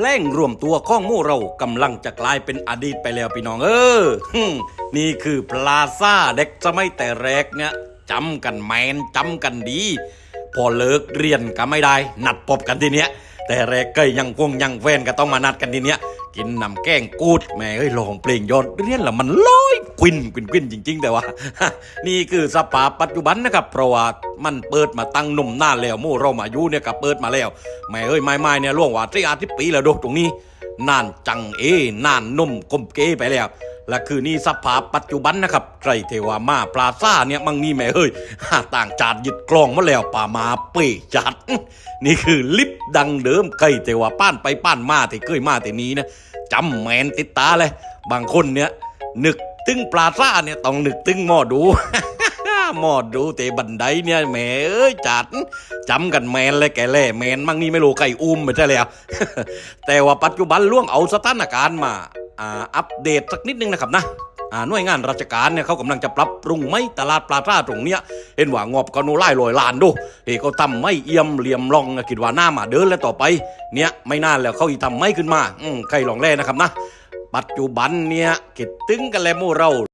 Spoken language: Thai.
แล่งรวมตัวข้องมู่เรากำลังจะกลายเป็นอดีตไปแล้วพี่น้องเออนี่คือพลาซ่าเด็กสมัยแต่แรกเนี่ยจำกันแมนจำกันดี พอเลิกเรียนก็ไม่ได้ นัดพบกันทีเนี้ย แต่แรกก็ยังคงยังแฟนก็ต้องมานัดกันทีเนี้ย กินน้ำแกงกูดแม่เอ้ยลองเพลงยอดเรียนล้วมันลอยกวินกวินกวินจริง ๆ แต่ว่า นี่คือสภาพปัจจุบันนะครับเพราะว่า มันเปิดมาตั้งหนุ่มหน้านแล้วมู่เรามาอยู่เนี่ยก็เปิดมาแล้วแม่เอ้ยไม่ไม่เนี่ยล่วงว่าสี่อาทิตย์ปีแล้วดูตรงนี้นานจังเอนานนุ่มกลมเกไปแล้วและคือนี่สภาพปัจจุบันนะครับไตรเทวามาปลาซ่าเนี่ยมังนี่แม่เอ้ยต่างจาดยึดกลองมาแล้วป่ามาเป้จัด นี่คือลิฟต์ดังเดิมเคยแต่ว่าป้านไปป้านมาที่เคยมาแต่นี้นะจำแมนติดตาเลย บางคนเนี่ยนึกถึงปลาซ่าเนี่ยต้องนึกถึงหมอดู หมอดูเตะบันไดเนี่ยแหมเอ้ยจัดจำกันแมนเลยแกแล่แมนมั่งนี่ไม่รู้ไก่อุ้มไปใช่แล้ว แต่ว่าปัจจุบันล่วงเอาสถานการณ์มาอ่าอัปเดตสักนิดนึงนะครับนะหน่วยงานราชการเนี่ยเขากำลังจะปรับปรุงไม่ตลาดปลาซ่าตรงเนี้ยเห็นว่างบก็นูไล่ลอยลานดูเฮ้เขาทำไม่เอี่ยมเหลี่ยมลองคิดว่าหน้ามาเดินแล้วต่อไป เนี่ยไม่นานแล้วเขาอีทำไม่ขึ้นมา อืมใครลองแล่นะครับนะ ปัจจุบันเนี่ยคิดตึงกันแล้วมู่เรา